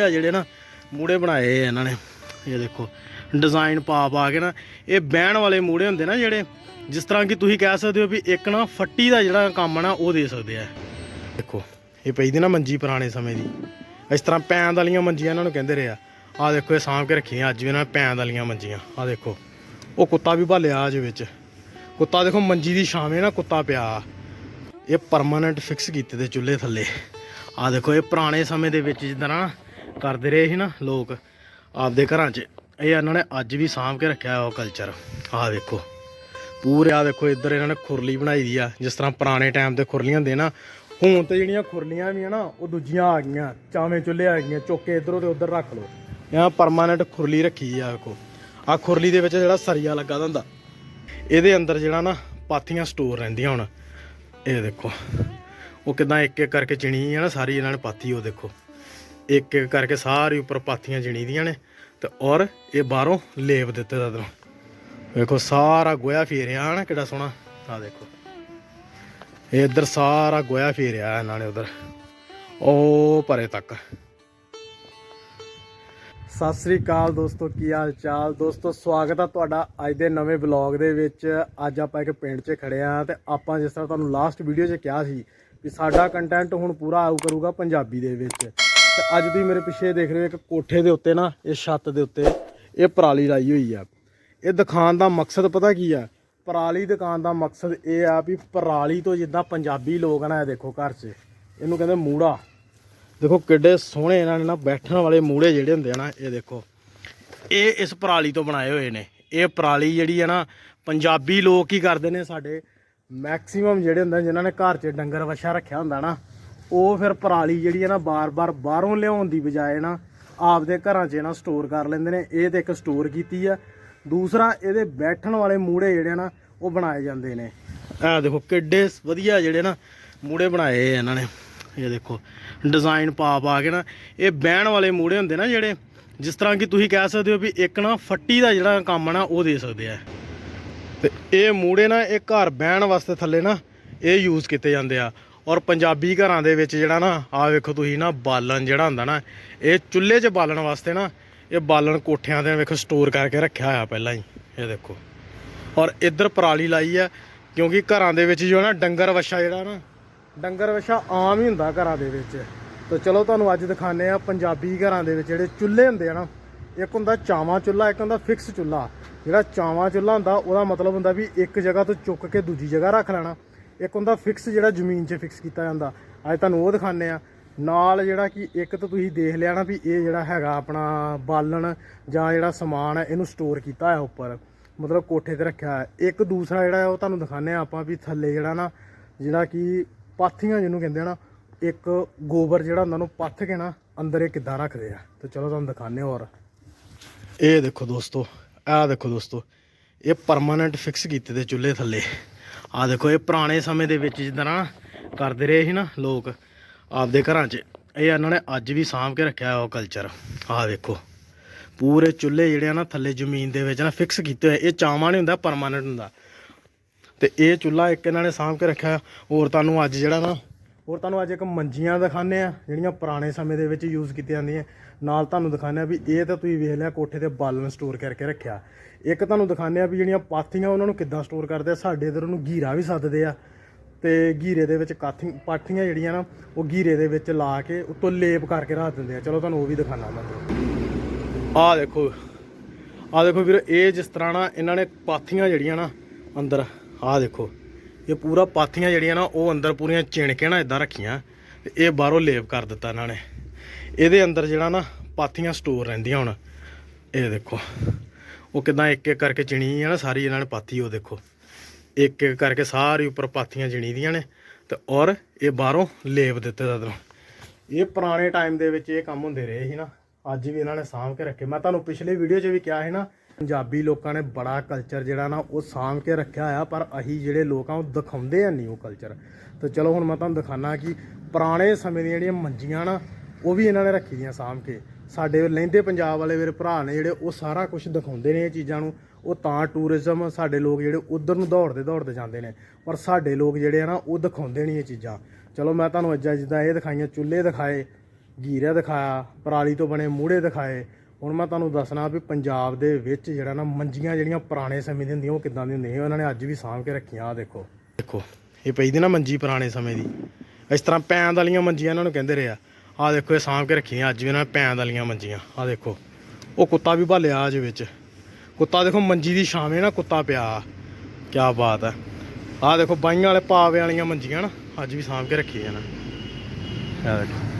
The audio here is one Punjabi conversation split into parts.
ਆ ਜਿਹੜੇ ਨਾ ਮੂੜੇ ਬਣਾਏ ਇਹਨਾਂ ਨੇ। ਇਹ ਦੇਖੋ ਡਿਜ਼ਾਈਨ ਪਾ ਪਾ ਕੇ ਨਾ, ਇਹ ਬਹਿਣ ਵਾਲੇ ਮੂੜੇ ਹੁੰਦੇ ਨਾ ਜਿਹੜੇ, ਜਿਸ ਤਰ੍ਹਾਂ ਕਿ ਤੁਸੀਂ ਕਹਿ ਸਕਦੇ ਹੋ ਵੀ ਇੱਕ ਨਾ ਫੱਟੀ ਦਾ ਜਿਹੜਾ ਕੰਮ ਨਾ, ਉਹ ਦੇ ਸਕਦੇ ਆ। ਦੇਖੋ, ਇਹ ਪਈ ਦੀ ਨਾ ਮੰਜੀ ਪੁਰਾਣੇ ਸਮੇਂ ਦੀ। ਇਸ ਤਰ੍ਹਾਂ ਪੈਂਦ ਵਾਲੀਆਂ ਮੰਜੀਆਂ ਇਹਨਾਂ ਨੂੰ ਕਹਿੰਦੇ ਰਹੇ ਆ। ਆਹ ਦੇਖੋ, ਇਹ ਸਾਂਭ ਕੇ ਰੱਖੀਆਂ ਅੱਜ ਵੀ ਇਹਨਾਂ ਨੇ ਪੈਂਦ ਵਾਲੀਆਂ ਮੰਜੀਆਂ। ਆਹ ਦੇਖੋ, ਉਹ ਕੁੱਤਾ ਵੀ ਭਾਲਿਆ ਅੱਜ ਵਿੱਚ। ਕੁੱਤਾ ਦੇਖੋ, ਮੰਜੀ ਦੀ ਛਾਵੇਂ ਨਾ ਕੁੱਤਾ ਪਿਆ। ਇਹ ਪਰਮਾਨੈਂਟ ਫਿਕਸ ਕੀਤੇ ਦੇ ਚੁੱਲ੍ਹੇ ਥੱਲੇ। ਆ ਦੇਖੋ, ਇਹ ਪੁਰਾਣੇ ਸਮੇਂ ਦੇ ਵਿੱਚ ਜਿੱਦਾਂ ਨਾ ਕਰਦੇ ਰਹੇ ਸੀ ਨਾ ਲੋਕ ਆਪਦੇ ਘਰਾਂ 'ਚ। ਇਹ ਇਹਨਾਂ ਨੇ ਅੱਜ ਵੀ ਸਾਂਭ ਕੇ ਰੱਖਿਆ ਉਹ ਕਲਚਰ ਆਹ ਦੇਖੋ ਪੂਰੇ ਆ ਦੇਖੋ ਇੱਧਰ ਇਹਨਾਂ ਨੇ ਖੁਰਲੀ ਬਣਾਈ ਦੀ ਆ। ਜਿਸ ਤਰ੍ਹਾਂ ਪੁਰਾਣੇ ਟਾਈਮ ਤੇ ਖੁਰਲੀਆਂ ਹੁੰਦੇ ਨਾ, ਹੁਣ ਤੇ ਜਿਹੜੀਆਂ ਖੁਰਲੀਆਂ ਵੀ ਆ ਨਾ, ਉਹ ਦੂਜੀਆਂ ਆ ਗਈਆਂ। ਚਾਵੇਂ ਚੁੱਲ੍ਹੇ ਆ ਗਈਆਂ, ਚੁੱਕ ਕੇ ਇਧਰੋਂ ਤੇ ਉੱਧਰ ਰੱਖ ਲਓ। ਇਹ ਪਰਮਾਨੈਂਟ ਖੁਰਲੀ ਰੱਖੀ ਆ ਵੇਖੋ। ਆ ਖੁਰਲੀ ਦੇ ਵਿੱਚ ਜਿਹੜਾ ਸਰੀਆ ਲੱਗਾ ਦਾ ਹੁੰਦਾ, ਇਹਦੇ ਅੰਦਰ ਜਿਹੜਾ ਨਾ ਪਾਥੀਆਂ ਸਟੋਰ ਰਹਿੰਦੀਆਂ ਹੁਣ। ਇਹ ਦੇਖੋ। ਉਹ ਕਿਦਾਂ ਇੱਕ ਇੱਕ ਕਰਕੇ ਚਿਣੀ ਹੈ ਨਾ ਸਾਰੀ ਇਹਨਾਂ ਨੇ ਪਾਥੀ, ਉਹ ਦੇਖੋ। ਇੱਕ ਇੱਕ ਕਰਕੇ ਸਾਰੀ ਉੱਪਰ ਪਾਥੀਆਂ ਚਿਣੀ ਦੀਆਂ ਨੇ ਤੇ ਔਰ ਇਹ ਬਾਹਰੋਂ ਲੇਪ ਦਿੱਤੇ ਦਾ ਦੋਂ ਵੇਖੋ, ਸਾਰਾ ਗੋਇਆ ਫੇਰਿਆ ਨਾ, ਕਿੱਡਾ ਸੋਹਣਾ। ਆ ਦੇਖੋ। ਇਹ ਇੱਧਰ ਸਾਰਾ ਗੋਇਆ ਫੇਰਿਆ ਇਹਨਾਂ ਨੇ ਉਧਰ। ਉਹ ਪਰੇ ਤੱਕ। ਸਤਿ ਸ੍ਰੀ ਅਕਾਲ ਦੋਸਤੋ, ਕੀ ਹਾਲ ਚਾਲ? ਦੋਸਤੋ, ਸਵਾਗਤ ਆ ਤੁਹਾਡਾ ਅੱਜ ਦੇ ਨਵੇਂ ਵਲੌਗ ਦੇ ਵਿੱਚ। ਅੱਜ ਆਪਾਂ ਇੱਕ ਪਿੰਡ 'ਚ ਖੜੇ ਆ ਤੇ ਆਪਾਂ ਜਿਸ ਤਰ੍ਹਾਂ ਤੁਹਾਨੂੰ ਲਾਸਟ ਵੀਡੀਓ 'ਚ ਕਿਹਾ ਸੀ ਵੀ ਸਾਡਾ ਕੰਟੈਂਟ ਹੁਣ ਪੂਰਾ ਆਊ ਕਰੂਗਾ ਪੰਜਾਬੀ ਦੇ ਵਿੱਚ। ਤੇ ਅੱਜ ਤੁਸੀਂ ਮੇਰੇ ਪਿੱਛੇ ਦੇਖ ਰਹੇ ਹੋ ਇੱਕ ਕੋਠੇ ਦੇ ਉੱਤੇ ਨਾ, ਇਹ ਛੱਤ ਦੇ ਉੱਤੇ ਇਹ ਪਰਾਲੀ ਲਾਈ ਹੋਈ ਆ। ਇਹ ਦਿਖਾਉਣ ਦਾ ਮਕਸਦ ਪਤਾ ਕੀ ਆ? ਪਰਾਲੀ ਦਿਖਾਉਣ ਦਾ ਮਕਸਦ ਇਹ ਆ ਵੀ ਪਰਾਲੀ ਤੋਂ ਜਿੱਦਾਂ ਪੰਜਾਬੀ ਲੋਕ ਆ ਨਾ, ਇਹ ਦੇਖੋ ਘਰ 'ਚ, ਇਹਨੂੰ ਕਹਿੰਦੇ ਮੂੜਾ। ਦੇਖੋ ਕਿੱਡੇ ਸੋਹਣੇ ਇਹਨਾਂ ਨੇ ਨਾ ਬੈਠਣ ਵਾਲੇ ਮੂੜੇ ਜਿਹੜੇ ਹੁੰਦੇ ਆ ਨਾ, ਇਹ ਦੇਖੋ। ਇਹ ਇਸ ਪਰਾਲੀ ਤੋਂ ਬਣਾਏ ਹੋਏ ਨੇ। ਇਹ ਪਰਾਲੀ ਜਿਹੜੀ ਹੈ ਨਾ, ਪੰਜਾਬੀ ਲੋਕ ਕੀ ਕਰਦੇ ਨੇ ਸਾਡੇ। ਮੈਕਸਿਮਮ ਜਿਹੜੇ ਹੁੰਦੇ ਜਿਨ੍ਹਾਂ ਨੇ ਘਰ 'ਚ ਡੰਗਰ ਵਛਾ ਰੱਖਿਆ ਹੁੰਦਾ ਨਾ ਉਹ ਫਿਰ ਪਰਾਲੀ ਜਿਹੜੀ ਹੈ ਨਾ ਬਾਰ-ਬਾਰ ਬਾਹਰੋਂ ਲਿਆਉਣ ਦੀ ਬਜਾਏ ਨਾ ਆਪਦੇ ਘਰਾਂ 'ਚ ਨਾ ਸਟੋਰ ਕਰ ਲੈਂਦੇ ਨੇ। ਇਹ ਤੇ ਇੱਕ ਸਟੋਰ ਕੀਤੀ ਆ। ਦੂਸਰਾ, ਇਹਦੇ ਬੈਠਣ ਵਾਲੇ ਮੂੜੇ ਜਿਹੜੇ ਨਾ, ਉਹ ਬਣਾਏ ਜਾਂਦੇ ਨੇ। ਆਹ ਦੇਖੋ, ਕਿੱਡੇ ਵਧੀਆ ਜਿਹੜੇ ਨਾ ਮੂੜੇ ਬਣਾਏ ਇਹਨਾਂ ਨੇ। ਇਹ ਦੇਖੋ ਡਿਜ਼ਾਈਨ ਪਾ ਪਾ ਕੇ ਨਾ, ਇਹ ਬਹਿਣ ਵਾਲੇ ਮੂੜੇ ਹੁੰਦੇ ਨਾ ਜਿਹੜੇ, ਜਿਸ ਤਰ੍ਹਾਂ ਕਿ ਤੁਸੀਂ ਕਹਿ ਸਕਦੇ ਹੋ ਵੀ ਇੱਕ ਨਾ ਫੱਟੀ ਦਾ ਜਿਹੜਾ ਕੰਮ ਨਾ, ਉਹ ਦੇ ਸਕਦੇ ਆ। ਤੇ ਇਹ ਮੂੜੇ ਨਾ, ਇਹ ਘਰ ਬਹਿਣ ਵਾਸਤੇ ਥੱਲੇ ਨਾ, ਇਹ ਯੂਜ਼ ਕੀਤੇ ਜਾਂਦੇ ਆ। ਔਰ ਪੰਜਾਬੀ ਘਰਾਂ ਦੇ ਵਿੱਚ ਜਿਹੜਾ ਨਾ ਆ ਵੇਖੋ ਤੁਸੀਂ ਨਾ, ਬਾਲਣ ਜਿਹੜਾ ਹੁੰਦਾ ਨਾ, ਇਹ ਚੁੱਲ੍ਹੇ 'ਚ ਬਾਲਣ ਵਾਸਤੇ ਨਾ, ਇਹ ਬਾਲਣ ਕੋਠਿਆਂ ਦੇ ਵੇਖੋ ਸਟੋਰ ਕਰਕੇ ਰੱਖਿਆ ਹੋਇਆ ਪਹਿਲਾਂ ਹੀ, ਇਹ ਦੇਖੋ। ਔਰ ਇੱਧਰ ਪਰਾਲੀ ਲਾਈ ਆ, ਕਿਉਂਕਿ ਘਰਾਂ ਦੇ ਵਿੱਚ ਜੋ ਨਾ ਡੰਗਰ ਵਛਾ ਜਿਹੜਾ ਨਾ, ਡੰਗਰ ਵਛਾ ਆਮ ਹੀ ਹੁੰਦਾ ਘਰਾਂ ਦੇ ਵਿੱਚ। ਤਾਂ ਚਲੋ ਤੁਹਾਨੂੰ ਅੱਜ ਦਿਖਾਣੇ ਆ ਪੰਜਾਬੀ ਘਰਾਂ ਦੇ ਵਿੱਚ ਜਿਹੜੇ ਚੁੱਲ੍ਹੇ ਹੁੰਦੇ ਆ ਨਾ, ਇੱਕ ਹੁੰਦਾ ਚਾਵਾਂ ਚੁੱਲ੍ਹਾ, ਇੱਕ ਹੁੰਦਾ ਫਿਕਸ ਚੁੱਲ੍ਹਾ। ਜਿਹੜਾ ਚਾਵਾਂ ਚੁੱਲ੍ਹਾ ਹੁੰਦਾ, ਉਹਦਾ ਮਤਲਬ ਹੁੰਦਾ ਵੀ ਇੱਕ ਜਗ੍ਹਾ ਤੋਂ ਚੁੱਕ ਕੇ ਦੂਜੀ ਜਗ੍ਹਾ ਰੱਖ ਲੈਣਾ। ਇੱਕ ਹੁੰਦਾ ਫਿਕਸ ਜਿਹੜਾ ਜ਼ਮੀਨ 'ਚ ਫਿਕਸ ਕੀਤਾ ਜਾਂਦਾ। ਅੱਜ ਤੁਹਾਨੂੰ ਉਹ ਦਿਖਾਣੇ ਆ ਨਾਲ ਜਿਹੜਾ ਕਿ ਇੱਕ ਤਾਂ ਤੁਸੀਂ ਦੇਖ ਲਿਆ ਨਾ ਵੀ ਇਹ ਜਿਹੜਾ ਹੈਗਾ ਆਪਣਾ ਬਾਲਣ ਜਾਂ ਜਿਹੜਾ ਸਮਾਨ ਹੈ, ਇਹਨੂੰ ਸਟੋਰ ਕੀਤਾ ਹੈ ਉੱਪਰ। ਮਤਲਬ ਕੋਠੇ ਤੇ ਰੱਖਿਆ ਹੈ ਇੱਕ ਦੂਸਰਾ ਜਿਹੜਾ ਉਹ ਤੁਹਾਨੂੰ ਦਿਖਾਣੇ ਆ ਆਪਾਂ ਵੀ ਥੱਲੇ ਜਿਹੜਾ ਨਾ, ਜਿਹੜਾ ਕਿ ਪਾਥੀਆਂ ਜਿਹਨੂੰ ਕਹਿੰਦੇ ਆ ਨਾ, ਇੱਕ ਗੋਬਰ ਜਿਹੜਾ ਉਹਨਾਂ ਨੂੰ ਪੱਥ ਕੇ ਨਾ ਅੰਦਰ ਇਹ ਕਿੱਦਾਂ ਰੱਖਦੇ ਆ। ਤੇ ਚਲੋ ਤੁਹਾਨੂੰ ਦਿਖਾਣੇ ਹੋਰ। ਇਹ ਦੇਖੋ ਦੋਸਤੋ, ਆਹ ਦੇਖੋ ਦੋਸਤੋ, ਇਹ ਪਰਮਾਨੈਂਟ ਫਿਕਸ ਕੀਤੇ ਤੇ ਚੁੱਲ੍ਹੇ ਥੱਲੇ। ਆਹ ਦੇਖੋ ਇਹ ਪੁਰਾਣੇ ਸਮੇਂ ਦੇ ਵਿੱਚ ਜਿੱਦਾਂ ਨਾ ਕਰਦੇ ਰਹੇ ਸੀ ਨਾ ਲੋਕ ਆਪਦੇ ਘਰਾਂ 'ਚ। ਇਹ ਇਹਨਾਂ ਨੇ ਅੱਜ ਵੀ ਸਾਂਭ ਕੇ ਰੱਖਿਆ ਉਹ ਕਲਚਰ ਆਹ ਵੇਖੋ ਪੂਰੇ ਚੁੱਲ੍ਹੇ ਜਿਹੜੇ ਆ ਨਾ ਥੱਲੇ ਜ਼ਮੀਨ ਦੇ ਵਿੱਚ ਨਾ ਫਿਕਸ ਕੀਤੇ ਹੋਏ। ਇਹ ਚਾਵਾਂ ਨਹੀਂ ਹੁੰਦਾ ਪਰਮਾਨੈਂਟ ਹੁੰਦਾ। ਤੇ ਇਹ ਚੁੱਲ੍ਹਾ ਇੱਕ ਇਹਨਾਂ ਨੇ ਸਾਂਭ ਕੇ ਰੱਖਿਆ। ਹੋਰ ਤੁਹਾਨੂੰ ਅੱਜ ਜਿਹੜਾ ਨਾ ਹੋਰ ਤੁਹਾਨੂੰ ਅੱਜ ਇੱਕ ਮੰਜੀਆਂ ਦਿਖਾਣੇ ਆ ਜਿਹੜੀਆਂ ਪੁਰਾਣੇ ਸਮੇਂ ਦੇ ਵਿੱਚ ਯੂਜ਼ ਕੀਤੀਆਂ ਜਾਂਦੀਆਂ। ਨਾਲ ਤੁਹਾਨੂੰ ਦਿਖਾਣੇ ਆ ਵੀ ਇਹ ਤਾਂ ਤੁਸੀਂ ਵੇਖ ਲਿਆ, ਕੋਠੇ ਤੇ ਬਾਲਣ ਸਟੋਰ ਕਰਕੇ ਰੱਖਿਆ। ਇੱਕ ਤੁਹਾਨੂੰ ਦਿਖਾਣੇ ਆ ਵੀ ਜਿਹੜੀਆਂ ਪਾਥੀਆਂ, ਉਹਨਾਂ ਨੂੰ ਕਿੱਦਾਂ ਸਟੋਰ ਕਰਦੇ ਆ। ਸਾਡੇ ਇਧਰ ਉਹਨੂੰ ਗੀਰਾ ਵੀ ਸੱਦਦੇ ਆ। ਤੇ ਗੀਰੇ ਦੇ ਵਿੱਚ ਕਾਥੀ, ਪਾਥੀਆਂ ਜਿਹੜੀਆਂ ਨਾ, ਉਹ ਗੀਰੇ ਦੇ ਵਿੱਚ ਲਾ ਕੇ ਉੱਤੋਂ ਲੇਪ ਕਰਕੇ ਰੱਖ ਦਿੰਦੇ ਆ। ਚਲੋ ਤੁਹਾਨੂੰ ਉਹ ਵੀ ਦਿਖਾਣਾ ਮੈਂ। ਆਹ ਦੇਖੋ ਆਹ ਦੇਖੋ ਵੀਰ, ਇਹ ਜਿਸ ਤਰ੍ਹਾਂ ਨਾ ਇਹਨਾਂ ਨੇ ਪਾਥੀਆਂ ਜਿਹੜੀਆਂ ਨਾ ਅੰਦਰ, ਆਹ ਦੇਖੋ। ਇਹ ਪੂਰਾ ਪਾਥੀਆਂ ਜਿਹੜੀਆਂ ਨਾ, ਉਹ ਅੰਦਰ ਪੂਰੀਆਂ ਚਿਣ ਕੇ ਨਾ ਇਦਾਂ ਰੱਖੀਆਂ ਤੇ ਇਹ ਬਾਹਰੋਂ ਲੇਪ ਕਰ ਦਿੱਤਾ ਇਹਨਾਂ ਨੇ। ਇਹਦੇ ਅੰਦਰ ਜਿਹੜਾ ਨਾ ਪਾਥੀਆਂ ਸਟੋਰ ਰਹਿੰਦੀਆਂ ਹੁਣ। ਇਹ ਦੇਖੋ, ਉਹ ਕਿਦਾਂ ਇੱਕ ਇੱਕ ਕਰਕੇ ਚਿਣੀ ਆ ਨਾ ਸਾਰੀ ਇਹਨਾਂ ਨੇ ਪਾਥੀ, ਉਹ ਦੇਖੋ। ਇੱਕ ਇੱਕ ਕਰਕੇ ਸਾਰੀ ਉੱਪਰ ਪਾਥੀਆਂ ਚਿਣੀ ਦੀਆਂ ਨੇ ਤੇ ਔਰ ਇਹ ਬਾਹਰੋਂ ਲੇਪ ਦਿੱਤੇ ਦਾ ਇਹ ਪੁਰਾਣੇ ਟਾਈਮ ਦੇ ਵਿੱਚ ਇਹ ਕੰਮ ਹੁੰਦੇ ਰਹੇ ਸੀ ਨਾ। ਅੱਜ ਵੀ ਇਹਨਾਂ ਨੇ ਸਾਂਭ ਕੇ ਰੱਖੇ। ਮੈਂ ਤੁਹਾਨੂੰ ਪਿਛਲੇ ਵੀਡੀਓ 'ਚ ਵੀ ਕਿਹਾ ਸੀ ਨਾ ਪੰਜਾਬੀ ਲੋਕਾਂ ਨੇ ਬੜਾ ਕਲਚਰ ਜਿਹੜਾ ਨਾ ਉਹ ਸਾਂਭ ਕੇ ਰੱਖਿਆ ਆ ਪਰ ਅਸੀਂ ਜਿਹੜੇ ਲੋਕ ਆ ਉਹ ਦਿਖਾਉਂਦੇ ਆ ਨਹੀਂ ਉਹ ਕਲਚਰ ਤੇ ਚਲੋ ਹੁਣ ਮੈਂ ਤੁਹਾਨੂੰ ਦਿਖਾਣਾ ਕਿ ਪੁਰਾਣੇ ਸਮੇਂ ਦੀਆਂ ਜਿਹੜੀਆਂ ਮੰਜੀਆਂ ਨਾ, ਉਹ ਵੀ ਇਹਨਾਂ ਨੇ ਰੱਖੀ ਦੀਆਂ ਸਾਂਭ ਕੇ। ਸਾਡੇ ਲਹਿੰਦੇ ਪੰਜਾਬ ਵਾਲੇ ਮੇਰੇ ਭਰਾ ਨੇ ਜਿਹੜੇ, ਉਹ ਸਾਰਾ ਕੁਝ ਦਿਖਾਉਂਦੇ ਨੇ ਇਹ ਚੀਜ਼ਾਂ ਨੂੰ। ਉਹ ਤਾਂ ਟੂਰਿਜ਼ਮ ਸਾਡੇ ਲੋਕ ਜਿਹੜੇ ਉਧਰ ਨੂੰ ਦੌੜਦੇ ਦੌੜਦੇ ਜਾਂਦੇ ਨੇ, ਪਰ ਸਾਡੇ ਲੋਕ ਜਿਹੜੇ ਆ ਨਾ, ਉਹ ਦਿਖਾਉਂਦੇ ਨਹੀਂ ਇਹ ਚੀਜ਼ਾਂ। ਚਲੋ ਮੈਂ ਤੁਹਾਨੂੰ ਅੱਜ ਜਿੱਦਾਂ ਇਹ ਦਿਖਾਈਆਂ, ਚੁੱਲ੍ਹੇ ਦਿਖਾਏ, ਗੀਰੇ ਦਿਖਾਇਆ, ਪਰਾਲੀ ਤੋਂ ਬਣੇ ਮੂੜੇ ਦਿਖਾਏ ਹੁਣ ਮੈਂ ਤੁਹਾਨੂੰ ਦੱਸਣਾ ਵੀ ਪੰਜਾਬ ਦੇ ਵਿੱਚ ਜਿਹੜਾ ਨਾ ਮੰਜੀਆਂ ਜਿਹੜੀਆਂ ਪੁਰਾਣੇ ਸਮੇਂ ਦੀ ਹੁੰਦੀਆਂ, ਉਹ ਕਿੱਦਾਂ ਦੀਆਂ ਹੁੰਦੀਆਂ ਉਹਨਾਂ ਨੇ ਅੱਜ ਵੀ ਸਾਂਭ ਕੇ ਰੱਖੀਆਂ ਆ ਦੇਖੋ। ਦੇਖੋ, ਇਹ ਪਈ ਦੀ ਨਾ ਮੰਜੀ ਪੁਰਾਣੇ ਸਮੇਂ ਦੀ। ਇਸ ਤਰ੍ਹਾਂ ਪੈਂਦ ਵਾਲੀਆਂ ਮੰਜੀਆਂ ਇਹਨਾਂ ਨੂੰ ਕਹਿੰਦੇ ਰਿਹਾ ਆ। ਦੇਖੋ, ਇਹ ਸਾਂਭ ਕੇ ਰੱਖੀਆਂ, ਅੱਜ ਵੀ ਇਹਨਾਂ ਨੇ ਪੈਂਦ ਵਾਲੀਆਂ ਮੰਜੀਆਂ। ਆ ਦੇਖੋ, ਉਹ ਕੁੱਤਾ ਵੀ ਭਾਲਿਆ ਅੱਜ ਵਿੱਚ। ਕੁੱਤਾ ਦੇਖੋ, ਮੰਜੀ ਦੀ ਛਾਵੇਂ ਨਾ ਕੁੱਤਾ ਪਿਆ। ਕੀ ਬਾਤ ਹੈ ਆ ਦੇਖੋ, ਬਾਈਆਂ ਵਾਲੇ ਪਾਵੇ ਵਾਲੀਆਂ ਮੰਜੀਆਂ ਨਾ, ਅੱਜ ਵੀ ਸਾਂਭ ਕੇ ਰੱਖੀਆਂ ਨਾ। ਇਹ ਦੇਖੋ।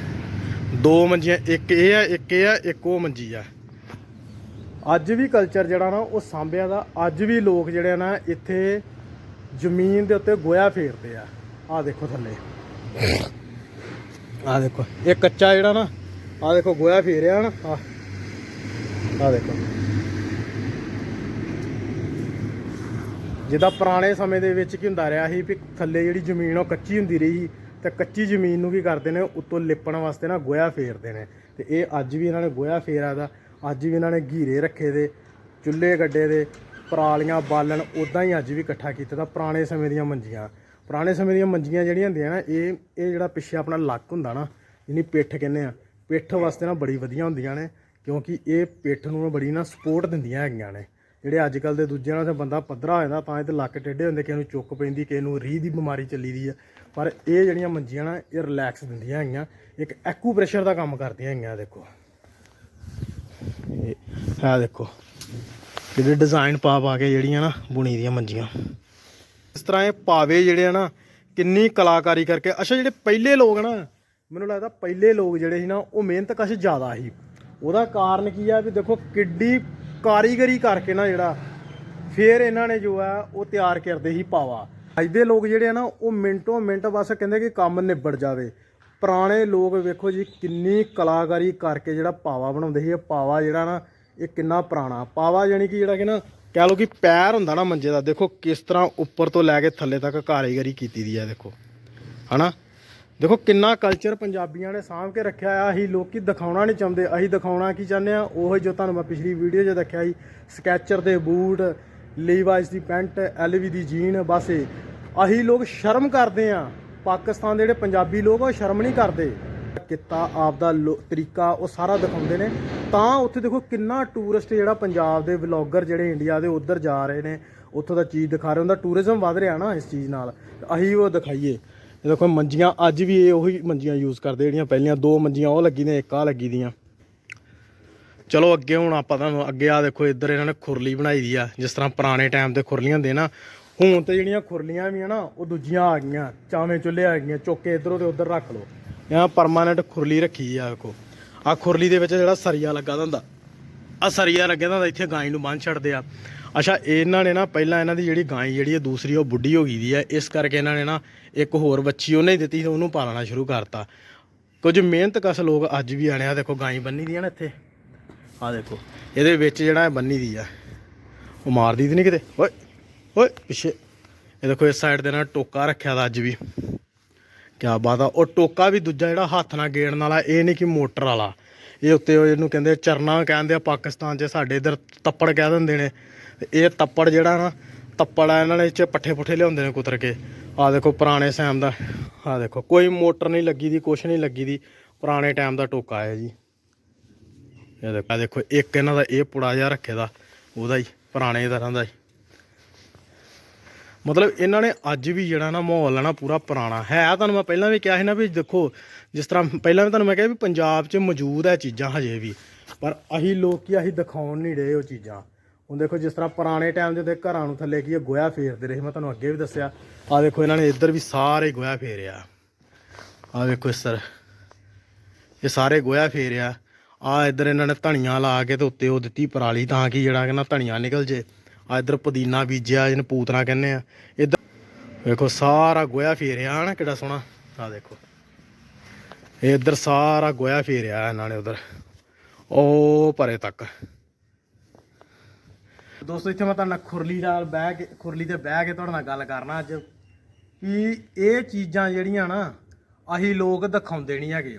ਦੋ ਮੰਜੀਆਂ, ਇੱਕ ਇਹ ਆ, ਇੱਕ ਇਹ ਆ, ਇੱਕ ਉਹ ਮੰਜੀ ਆ। ਅੱਜ ਵੀ ਕਲਚਰ ਜਿਹੜਾ ਨਾ, ਉਹ ਸਾਂਭਿਆ ਦਾ, ਅੱਜ ਵੀ ਲੋਕ ਜਿਹੜੇ ਨਾ, ਇੱਥੇ ਜ਼ਮੀਨ ਦੇ ਉੱਤੇ ਗੋਇਆ ਫੇਰਦੇ ਆ। ਆ ਦੇਖੋ ਥੱਲੇ। ਆ ਦੇਖੋ, ਇਹ ਕੱਚਾ ਜਿਹੜਾ ਨਾ ਆ ਦੇਖੋ ਗੋਇਆ ਫੇਰਿਆ ਨਾ ਆ ਆ ਦੇਖੋ। ਜਿੱਦਾਂ ਪੁਰਾਣੇ ਸਮੇਂ ਦੇ ਵਿੱਚ ਕੀ ਹੁੰਦਾ ਰਿਹਾ ਸੀ ਵੀ ਥੱਲੇ ਜਿਹੜੀ ਜ਼ਮੀਨ ਉਹ ਕੱਚੀ ਹੁੰਦੀ ਰਹੀ ਤੇ ਕੱਚੀ ਜ਼ਮੀਨ ਨੂੰ ਕੀ ਕਰਦੇ ਨੇ, ਉੱਤੋਂ ਲਿਪਣ ਵਾਸਤੇ ਨਾ ਗੋਇਆ ਫੇਰਦੇ ਨੇ। ਤੇ ਇਹ ਅੱਜ ਵੀ ਇਹਨਾਂ ਨੇ ਗੋਇਆ ਫੇਰਾ ਦਾ, ਅੱਜ ਵੀ ਇਹਨਾਂ ਨੇ ਘੀਰੇ ਰੱਖੇ ਦੇ, ਚੁੱਲ੍ਹੇ ਗੱਡੇ ਦੇ, ਪਰਾਲੀਆਂ ਬਾਲਣ ਉਦਾਂ ਹੀ ਅੱਜ ਵੀ ਇਕੱਠਾ ਕੀਤਾ ਦਾ ਪੁਰਾਣੇ ਸਮੇਂ ਦੀਆਂ ਮੰਜੀਆਂ। ਪੁਰਾਣੇ ਸਮੇਂ ਦੀਆਂ ਮੰਜੀਆਂ ਜਿਹੜੀਆਂ ਹੁੰਦੀਆਂ ਨਾ, ਇਹ ਇਹ ਜਿਹੜਾ ਪਿੱਛੇ ਆਪਣਾ ਲੱਕ ਹੁੰਦਾ ਨਾ ਜਿਹਨੀ ਪਿੱਠ ਕਹਿੰਦੇ ਆ। ਪਿੱਠ ਵਾਸਤੇ ਨਾ ਬੜੀ ਵਧੀਆ ਹੁੰਦੀਆਂ ਨੇ, ਕਿਉਂਕਿ ਇਹ ਪਿੱਠ ਨੂੰ ਬੜੀ ਨਾ ਸਪੋਰਟ ਦਿੰਦੀਆਂ ਹੈਗੀਆਂ ਨੇ। ਜਿਹੜੇ ਅੱਜ ਕੱਲ ਦੇ ਦੂਜਿਆਂ ਨਾਲ ਤੇ ਬੰਦਾ ਪੱਧਰਾ ਹੋ ਜਾਂਦਾ, ਤਾਂ ਇਹ ਤੇ ਲੱਕ ਟੇਢੇ ਹੁੰਦੇ, ਕਿਸੇ ਨੂੰ ਚੁੱਕ ਪੈਂਦੀ, ਕਿਸੇ ਨੂੰ ਰੀਹ ਦੀ ਬਿਮਾਰੀ ਚੱਲੀ ਦੀ ਆ। ਪਰ ਇਹ ਜਿਹੜੀਆਂ ਮੰਜੀਆਂ ਨਾ, ਇਹ ਰਿਲੈਕਸ ਦਿੰਦੀਆਂ ਹੈਗੀਆਂ। ਇੱਕ ਐਕੂਪ੍ਰੈਸ਼ਰ ਦਾ ਕੰਮ ਕਰਦੀਆਂ ਹੈਗੀਆਂ, ਦੇਖੋ। ਇਹ ਆ ਦੇਖੋ। ਜਿਹੜੇ ਡਿਜ਼ਾਈਨ ਪਾ ਪਾ ਕੇ ਜਿਹੜੀਆਂ ਨਾ, ਬੁਣੀ ਦੀਆਂ ਮੰਜੀਆਂ। ਇਸ ਤਰ੍ਹਾਂ ਇਹ ਪਾਵੇ ਜਿਹੜੇ ਆ ਨਾ, ਕਿੰਨੀ ਕਲਾਕਾਰੀ ਕਰਕੇ। ਅੱਛਾ, ਜਿਹੜੇ ਪਹਿਲੇ ਲੋਕ ਨਾ, ਮੈਨੂੰ ਲੱਗਦਾ ਪਹਿਲੇ ਲੋਕ ਜਿਹੜੇ ਸੀ ਨਾ, ਉਹ ਮਿਹਨਤ ਕਸ਼ ਜ਼ਿਆਦਾ ਸੀ। ਉਹਦਾ ਕਾਰਨ ਕੀ ਆ ਵੀ ਦੇਖੋ, ਕਿੱਡੀ ਕਾਰੀਗਰੀ ਕਰਕੇ ਨਾ ਜਿਹੜਾ, ਫੇਰ ਇਹਨਾਂ ਨੇ ਜੋ ਆ, ਉਹ ਤਿਆਰ ਕਰਦੇ ਸੀ ਪਾਵਾ। ਅੱਜ ਦੇ ਲੋਕ ਜਿਹੜੇ ਆ ਨਾ, ਉਹ ਮਿੰਟੋ ਮਿੰਟ ਬਸ ਕਹਿੰਦੇ ਕਿ ਕੰਮ ਨਿਬੜ ਜਾਵੇ। ਪੁਰਾਣੇ ਲੋਕ ਵੇਖੋ ਜੀ, ਕਿੰਨੀ ਕਲਾਕਾਰੀ ਕਰਕੇ ਜਿਹੜਾ ਪਾਵਾ ਬਣਾਉਂਦੇ ਸੀ। ਇਹ ਪਾਵਾ ਜਿਹੜਾ ਨਾ, ਇਹ ਕਿੰਨਾ ਪੁਰਾਣਾ। ਪਾਵਾ ਯਾਨੀ ਕਿ ਜਿਹੜਾ ਕਿ ਨਾ, ਕਹਿ ਲਓ ਕਿ ਪੈਰ ਹੁੰਦਾ ਨਾ ਮੰਜੇ ਦਾ, ਦੇਖੋ ਕਿਸ ਤਰ੍ਹਾਂ ਉੱਪਰ ਤੋਂ ਲੈ ਕੇ ਥੱਲੇ ਤੱਕ ਕਾਰੀਗਰੀ ਕੀਤੀ ਦੀ ਆ, ਦੇਖੋ। ਹਨਾ? ਦੇਖੋ ਕਿੰਨਾ ਕਲਚਰ ਪੰਜਾਬੀਆਂ ਨੇ ਸਾਂਭ ਕੇ ਰੱਖਿਆ ਆ। ਅਸੀਂ ਲੋਕੀ ਦਿਖਾਉਣਾ ਨਹੀਂ ਚਾਹੁੰਦੇ। ਅਸੀਂ ਦਿਖਾਉਣਾ ਕੀ ਚਾਹੁੰਦੇ ਆ? ਉਹ ਜੋ ਤੁਹਾਨੂੰ ਮੈਂ ਪਿਛਲੀ ਵੀਡੀਓ 'ਚ ਦੇਖਿਆ ਸੀ। ਸਕੈਚਰ ਦੇ ਬੂਟ ਲੀਵਾਈਸ ਦੀ ਪੈਂਟ ਐਲਵੀ ਦੀ ਜੀਨ ਬਸ ਇਹ। ਅਸੀਂ ਲੋਕ ਸ਼ਰਮ ਕਰਦੇ ਆ। ਪਾਕਿਸਤਾਨ ਦੇ ਜਿਹੜੇ ਪੰਜਾਬੀ ਲੋਕ ਆ, ਉਹ ਸ਼ਰਮ ਨਹੀਂ ਕਰਦੇ। ਕਿੱਤਾ ਆਪਦਾ ਲੋ- ਤਰੀਕਾ ਉਹ ਸਾਰਾ ਦਿਖਾਉਂਦੇ ਨੇ। ਤਾਂ ਉੱਥੇ ਦੇਖੋ ਕਿੰਨਾ ਟੂਰਿਸਟ ਜਿਹੜਾ ਪੰਜਾਬ ਦੇ ਵਲੌਗਰ ਜਿਹੜੇ ਇੰਡੀਆ ਦੇ ਉੱਧਰ ਜਾ ਰਹੇ ਨੇ ਉੱਥੋਂ ਦਾ ਚੀਜ਼ ਦਿਖਾ ਰਹੇ ਹੁੰਦਾ ਟੂਰਿਜ਼ਮ ਵਧ ਰਿਹਾ ਨਾ ਇਸ ਚੀਜ਼ ਨਾਲ। ਅਸੀਂ ਉਹ ਦਿਖਾਈਏ। ਇਹ ਦੇਖੋ ਮੰਜੀਆਂ ਅੱਜ ਵੀ ਇਹ ਉਹੀ ਮੰਜੀਆਂ ਯੂਜ਼ ਕਰਦੇ ਜਿਹੜੀਆਂ ਪਹਿਲੀਆਂ ਦੋ ਮੰਜੀਆਂ ਉਹ ਲੱਗੀ ਦੀਆਂ ਇੱਕ ਆ ਲੱਗੀ ਦੀਆਂ। ਚਲੋ ਅੱਗੇ ਹੁਣ ਆਪਾਂ ਤੁਹਾਨੂੰ ਅੱਗੇ ਆ ਦੇਖੋ ਇੱਧਰ ਇਹਨਾਂ ਨੇ ਖੁਰਲੀ ਬਣਾਈ ਦੀ ਆ, ਜਿਸ ਤਰ੍ਹਾਂ ਪੁਰਾਣੇ ਟਾਈਮ ਤੇ ਖੁਰਲੀਆਂ ਹੁੰਦੇ ਨਾ, ਹੁਣ ਤੇ ਜਿਹੜੀਆਂ ਖੁਰਲੀਆਂ ਵੀ ਆ ਨਾ, ਉਹ ਦੂਜੀਆਂ ਆ ਗਈਆਂ, ਚਾਵੇਂ ਚੁੱਲ੍ਹੇ ਆ ਗਈਆਂ, ਚੁੱਕ ਕੇ ਇੱਧਰੋਂ ਤੇ ਉੱਧਰ ਰੱਖ ਲਓ। ਇਹ ਪਰਮਾਨੈਂਟ ਖੁਰਲੀ ਰੱਖੀ ਆ ਦੇਖੋ। ਆ ਖੁਰਲੀ ਦੇ ਵਿੱਚ ਜਿਹੜਾ ਸਰੀਆ ਲੱਗਾ ਦਾ ਹੁੰਦਾ ਆ ਸਰੀਆ ਲੱਗਿਆ ਹੁੰਦਾ, ਇੱਥੇ ਗਾਂ ਨੂੰ ਬੰਨ ਛੱਡਦੇ ਆ। ਅੱਛਾ, ਇਹਨਾਂ ਨੇ ਨਾ ਪਹਿਲਾਂ ਇਹਨਾਂ ਦੀ ਜਿਹੜੀ ਗਾਂ ਜਿਹੜੀ ਹੈ ਦੂਸਰੀ ਉਹ ਬੁੱਢੀ ਹੋ ਗਈ ਦੀ ਹੈ ਇਸ ਕਰਕੇ ਇਹਨਾਂ ਨੇ ਨਾ ਇੱਕ ਹੋਰ ਬੱਚੀ ਉਹਨੇ ਦਿੱਤੀ ਤੇ ਉਹਨੂੰ ਪਾਲਣਾ ਸ਼ੁਰੂ ਕਰਤਾ। ਕੁਝ ਮਿਹਨਤ ਕਸ ਲੋਕ ਅੱਜ ਵੀ ਆਣੇ ਆ, ਦੇਖੋ ਗਾਂ ਬੰਨੀ ਦੀਆਂ ਨਾ ਇੱਥੇ। ਆ ਦੇਖੋ, ਇਹਦੇ ਵਿੱਚ ਜਿਹੜਾ ਬੰਨੀ ਦੀ ਆ, ਉਹ ਮਾਰਦੀ ਤੇ ਨਹੀਂ ਕਿਤੇ? ਓਏ ਓਏ, ਪਿੱਛੇ। ਇਹ ਦੇਖੋ, ਇਸ ਸਾਈਡ ਤੇ ਨਾ ਟੋਕਾ ਰੱਖਿਆ ਦਾ ਅੱਜ ਵੀ। ਕਿਆ ਬਾਤ ਆ, ਉਹ ਟੋਕਾ ਵੀ ਦੂਜਾ ਜਿਹੜਾ ਹੱਥ ਨਾਲ ਗੇੜਨ ਵਾਲਾ, ਇਹ ਨਹੀਂ ਕਿ ਮੋਟਰ ਵਾਲਾ। ਇਹ ਉੱਤੇ ਉਹ ਇਹਨੂੰ ਕਹਿੰਦੇ ਚਰਨਾ ਕਹਿੰਦੇ ਆ, ਪਾਕਿਸਤਾਨ 'ਚ ਸਾਡੇ ਇਧਰ ਤੱਪੜ ਕਹਿ ਦਿੰਦੇ ਨੇ। ਤੇ ਇਹ ਤੱਪੜ ਜਿਹੜਾ ਨਾ, ਤੱਪੜ ਆ, ਇਹਨਾਂ ਨੇ 'ਚ ਪੱਠੇ ਪੁੱਠੇ ਲਿਆਉਂਦੇ ਨੇ ਕੁਤਰ ਕੇ। ਆ ਦੇਖੋ, ਪੁਰਾਣੇ ਸੈਮ ਦਾ। ਆ ਦੇਖੋ, ਕੋਈ ਮੋਟਰ ਨਹੀਂ ਲੱਗੀ ਦੀ, ਕੁਛ ਨਹੀਂ ਲੱਗੀ ਦੀ। ਪੁਰਾਣੇ ਟਾਈਮ ਦਾ ਟੋਕਾ ਹੈ ਜੀ। ਇਹ ਦੇਖੋ ਦੇਖੋ, ਇੱਕ ਇਹਨਾਂ ਦਾ ਇਹ ਪੁੜਾ ਜਿਹਾ ਰੱਖੇ ਦਾ, ਉਹਦਾ ਹੀ, ਪੁਰਾਣੇ ਤਰ੍ਹਾਂ ਦਾ ਹੀ। ਮਤਲਬ ਇਹਨਾਂ ਨੇ ਅੱਜ ਵੀ ਜਿਹੜਾ ਨਾ ਮਾਹੌਲ ਹੈ ਨਾ ਪੂਰਾ ਪੁਰਾਣਾ। ਹੈ ਤੁਹਾਨੂੰ ਮੈਂ ਪਹਿਲਾਂ ਵੀ ਕਿਹਾ ਸੀ ਨਾ ਵੀ ਦੇਖੋ, ਜਿਸ ਤਰ੍ਹਾਂ ਪਹਿਲਾਂ ਵੀ ਤੁਹਾਨੂੰ ਮੈਂ ਕਿਹਾ ਵੀ ਪੰਜਾਬ 'ਚ ਮੌਜੂਦ ਹੈ ਚੀਜ਼ਾਂ ਹਜੇ ਵੀ, ਪਰ ਅਸੀਂ ਲੋਕ ਕੀ ਅਸੀਂ ਦਿਖਾਉਣ ਨਹੀਂ ਰਹੇ ਉਹ ਚੀਜ਼ਾਂ। ਹੁਣ ਦੇਖੋ, ਜਿਸ ਤਰ੍ਹਾਂ ਪੁਰਾਣੇ ਟਾਈਮ ਦੇ ਉੱਤੇ ਘਰਾਂ ਨੂੰ ਥੱਲੇ ਕੀ ਹੈ ਗੋਇਆ ਫੇਰਦੇ ਰਹੇ ਮੈਂ ਤੁਹਾਨੂੰ ਅੱਗੇ ਵੀ ਦੱਸਿਆ। ਆ ਦੇਖੋ, ਇਹਨਾਂ ਨੇ ਇੱਧਰ ਵੀ ਸਾਰੇ ਗੋਇਆ ਫੇਰਿਆ। ਆ ਦੇਖੋ ਇਸ ਤਰ੍ਹਾਂ, ਇਹ ਸਾਰੇ ਗੋਇਆ ਫੇਰਿਆ। ਆ ਇੱਧਰ ਇਹਨਾਂ ਨੇ ਧਣੀਆਂ ਲਾ ਕੇ ਤੇ ਉੱਤੇ ਉਹ ਦਿੱਤੀ ਪਰਾਲੀ ਤਾਂ ਕਿ ਜਿਹੜਾ ਕਿ ਨਾ ਧਣੀਆਂ ਨਿਕਲ ਜੇ। ਆ ਇੱਧਰ ਪੁਦੀਨਾ ਬੀਜਿਆ ਜਿਹਨੂੰ ਪੂਤਨਾ ਕਹਿੰਦੇ ਆ। ਇੱਧਰ ਵੇਖੋ, ਸਾਰਾ ਗੋਇਆ ਫੇਰਿਆ ਨਾ ਕਿੱਡਾ ਸੋਹਣਾ। ਆ ਦੇਖੋ। ਇਹ ਇੱਧਰ ਸਾਰਾ ਗੋਇਆ ਫੇਰਿਆ ਇਹਨਾਂ ਨੇ ਉਧਰ। ਉਹ ਪਰੇ ਤੱਕ। ਦੋਸਤੋ, ਇੱਥੇ ਮੈਂ ਤੁਹਾਡੇ ਨਾਲ ਖੁਰਲੀ ਨਾਲ ਬਹਿ ਕੇ, ਖੁਰਲੀ ਤੇ ਬਹਿ ਕੇ ਤੁਹਾਡੇ ਨਾਲ ਗੱਲ ਕਰਨਾ ਅੱਜ। ਕਿ ਇਹ ਚੀਜ਼ਾਂ ਜਿਹੜੀਆਂ ਨਾ, ਅਸੀਂ ਲੋਕ ਦਿਖਾਉਂਦੇ ਨਹੀਂ ਹੈਗੇ।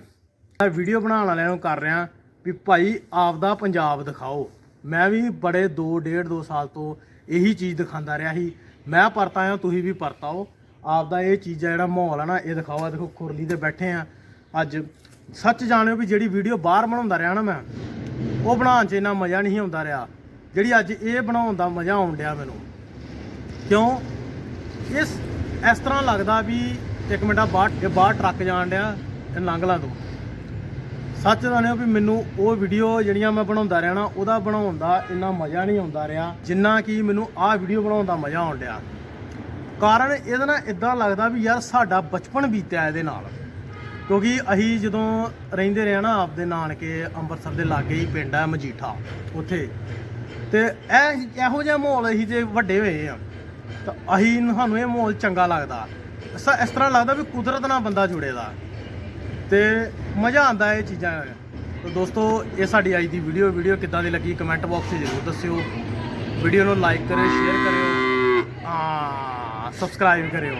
ਮੈਂ ਵੀਡੀਓ ਬਣਾਉਣ ਵਾਲਿਆਂ ਨੂੰ ਕਰ ਰਿਹਾ। ਵੀ ਭਾਈ ਆਪਦਾ ਪੰਜਾਬ ਦਿਖਾਓ। ਮੈਂ ਵੀ ਬੜੇ 2 1.5 2 ਸਾਲ ਤੋਂ ਇਹੀ ਚੀਜ਼ ਦਿਖਾਉਂਦਾ ਰਿਹਾ ਸੀ। ਮੈਂ ਪਰਤਾ ਆ, ਤੁਸੀਂ ਵੀ ਪਰਤਾਓ। ਆਪਦਾ ਇਹ ਚੀਜ਼ ਚੀਜ਼ਾਂ ਜਿਹੜਾ ਮਾਹੌਲ ਆ ਨਾ, ਇਹ ਦਿਖਾਓ। ਆਹ ਦੇਖੋ, ਖੁਰਲੀ ਤੇ ਬੈਠੇ ਆ। ਅੱਜ ਸੱਚ ਜਾਣਿਓ ਵੀ ਜਿਹੜੀ ਵੀਡੀਓ ਬਾਹਰ ਬਣਾਉਂਦਾ ਰਿਹਾ ਨਾ ਮੈਂ, ਉਹ ਬਣਾਉਣ 'ਚ ਇੰਨਾ ਮਜ਼ਾ ਨਹੀਂ ਆਉਂਦਾ ਰਿਹਾ। ਜਿਹੜੀ ਅੱਜ ਇਹ ਬਣਾਉਣ ਦਾ ਮਜ਼ਾ ਆਉਣ ਡਿਆ ਮੈਨੂੰ। ਕਿਉਂ? ਇਸ ਇਸ ਤਰ੍ਹਾਂ ਲੱਗਦਾ ਵੀ ਇੱਕ ਮਿੰਟਾ ਬਾਹਰ ਬਾਹਰ ਟਰੱਕ ਜਾਣ ਡਿਆ ਲੰਘ ਲਾ ਤੂੰ। ਸੱਚ ਜਾਣਿਓ ਵੀ ਮੈਨੂੰ ਉਹ ਵੀਡੀਓ ਜਿਹੜੀਆਂ ਮੈਂ ਬਣਾਉਂਦਾ ਰਿਹਾ ਨਾ, ਉਹਦਾ ਬਣਾਉਣ ਦਾ ਇੰਨਾ ਮਜ਼ਾ ਨਹੀਂ ਆਉਂਦਾ ਰਿਹਾ, ਜਿੰਨਾ ਕਿ ਮੈਨੂੰ ਆਹ ਵੀਡੀਓ ਬਣਾਉਣ ਦਾ ਮਜ਼ਾ ਆਉਣ ਡਿਆ। ਕਾਰਨ ਇਹਦੇ ਨਾਲ ਇਦਾਂ ਲੱਗਦਾ ਵੀ ਯਾਰ ਸਾਡਾ ਬਚਪਨ ਬੀਤਿਆ ਇਹਦੇ ਨਾਲ। ਕਿਉਂਕਿ ਅਸੀਂ ਜਦੋਂ ਰਹਿੰਦੇ ਰਹੇ ਨਾ ਆਪਦੇ ਨਾਨਕੇ ਅੰਮ੍ਰਿਤਸਰ ਦੇ ਲਾਗੇ ਹੀ ਪਿੰਡ ਹੈ ਮਜੀਠਾ, ਉੱਥੇ। ਤੇ ਇਹ ਇਹੋ ਜਿਹਾ ਮਾਹੌਲ ਅਸੀਂ ਜੇ ਵੱਡੇ ਹੋਏ ਆ, ਤਾਂ ਅਸੀਂ ਸਾਨੂੰ ਇਹ ਮਾਹੌਲ ਚੰਗਾ ਲੱਗਦਾ। ਇਸ ਤਰ੍ਹਾਂ ਲੱਗਦਾ ਵੀ ਕੁਦਰਤ ਨਾਲ ਬੰਦਾ ਜੁੜੇ ਦਾ ਤੇ ਮਜ਼ਾ ਆਉਂਦਾ ਇਹ ਚੀਜ਼ਾਂ। ਤਾਂ ਦੋਸਤੋ, ਇਹ ਸਾਡੀ ਅੱਜ ਦੀ ਵੀਡੀਓ ਵੀਡੀਓ ਕਿੱਦਾਂ ਦੀ ਲੱਗੀ ਕਮੈਂਟ ਬਾਕਸ 'ਚ ਜ਼ਰੂਰ ਦੱਸਿਓ। ਵੀਡੀਓ ਨੂੰ ਲਾਈਕ ਕਰਿਓ ਸ਼ੇਅਰ ਕਰਿਓ। ਆ ਸਬਸਕ੍ਰਾਈਬ ਕਰਿਓ।